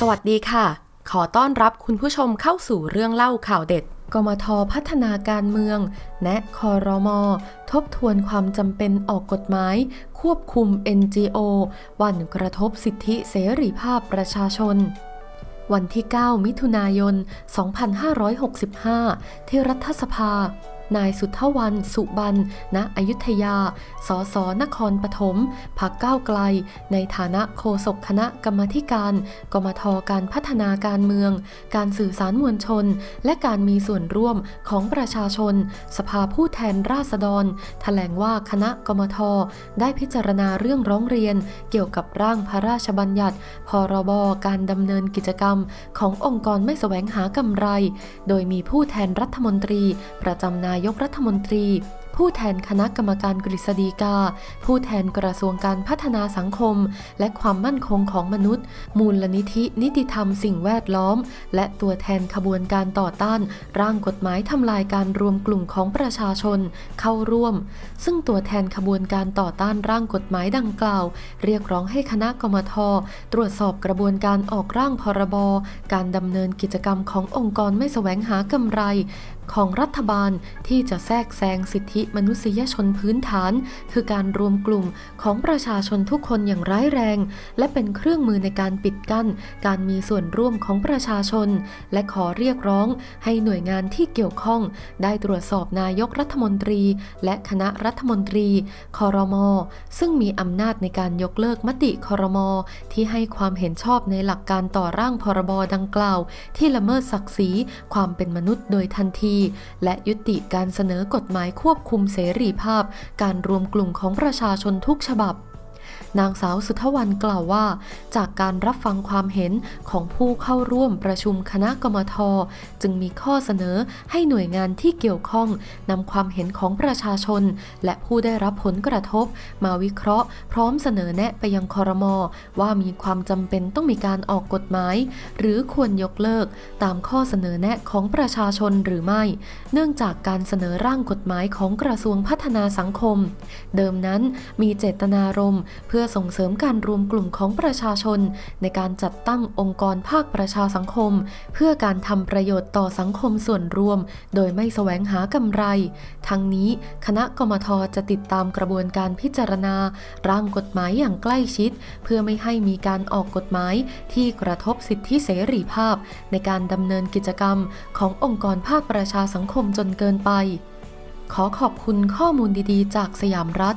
สวัสดีค่ะ ขอต้อนรับคุณผู้ชมเข้าสู่เรื่องเล่าข่าวเด็ด กมทพัฒนาการเมือง แนะคอรมอทบทวนความจำเป็นออกกฎหมาย ควบคุม NGO วันกระทบสิทธิเสรีภาพประชาชนวันที่ 9 มิถุนายน 2565 ที่รัฐสภา นายสุทธวันสุบันณอยุธยา สสนครปฐมพักก้าวไกล ในฐานะโฆษกคณะกรรมาธิการ กมทการพัฒนาการเมือง การสื่อสารมวลชน และการมีส่วนร่วมของประชาชน สภาผู้แทนราษฎรแถลงว่าคณะกมทได้พิจารณาเรื่องร้องเรียน เกี่ยวกับร่างพระราชบัญญัติ พรบการดำเนินกิจกรรม ขององค์กรไม่แสวงหากำไร โดยมีผู้แทนรัฐมนตรี ประจำนายยกรัฐมนตรี ผู้แทนคณะกรรมการกฤษฎีกา ผู้แทนกระทรวงการพัฒนาสังคม และความมั่นคงของมนุษย์ มูลนิธินิติธรรมสิ่งแวดล้อม และตัวแทนขบวนการต่อต้าน ร่างกฎหมายทำลายการรวมกลุ่มของประชาชนเข้าร่วม ซึ่งตัวแทนขบวนการต่อต้านร่างกฎหมายดังกล่าว เรียกร้องให้คณะกรมท ตรวจสอบกระบวนการออกร่างพรบการดำเนินกิจกรรมขององค์กรไม่แสวงหากำไร ของรัฐบาลที่จะแทรกแซงสิทธิมนุษยชนพื้นฐาน คือการรวมกลุ่มของประชาชนทุกคนอย่างร้ายแรง และเป็นเครื่องมือในการปิดกั้น การมีส่วนร่วมของประชาชน และขอเรียกร้องให้หน่วยงานที่เกี่ยวข้อง ได้ตรวจสอบนายกรัฐมนตรี และคณะรัฐมนตรีคอรมอซึ่งมีอำนาจในการยกเลิกมติคอรมอที่ให้ความเห็นชอบในหลักการต่อร่างพรบดังกล่าว ที่ละเมิดศักดิ์ศรีความเป็นมนุษย์โดยทันที และยุติการเสนอกฎหมายควบคุมุมเสรีภาพ การรวมกลุ่มของประชาชนทุกฉบับ นางสาวสุทธวันกล่าวว่า จากการรับฟังความเห็นของผู้เข้าร่วมประชุมคณะกรรมทจึงมีข้อเสนอให้หน่วยงานที่เกี่ยวข้องนำความเห็นของประชาชน และผู้ได้รับผลกระทบ มาวิเคราะห์ พร้อมเสนอแนะไปยังคอรมอว่ามีความจำเป็นต้องมีการออกกฎหมาย หรือควรยกเลิกตามข้อเสนอแนะของประชาชนหรือไม่ เนื่องจากการเสนอร่างกฎหมายของกระทรวงพัฒนาสังคม เดิมนั้นมีเจตนารมณ์เพื่อส่งเสริมการรวมกลุ่มของประชาชน ในการจัดตั้งองค์กรภาคประชาสังคม เพื่อการทำประโยชน์ต่อสังคมส่วนรวม โดยไม่แสวงหากำไร ทั้งนี้คณะกรรมทจะติดตามกระบวนการพิจารณา ร่างกฎหมายอย่างใกล้ชิด เพื่อไม่ให้มีการออกกฎหมายที่กระทบสิทธิเสรีภาพ ในการดำเนินกิจกรรมขององค์กรภาคประชาสังคมจนเกินไป ขอขอบคุณข้อมูลดีๆ จากสยามรัฐ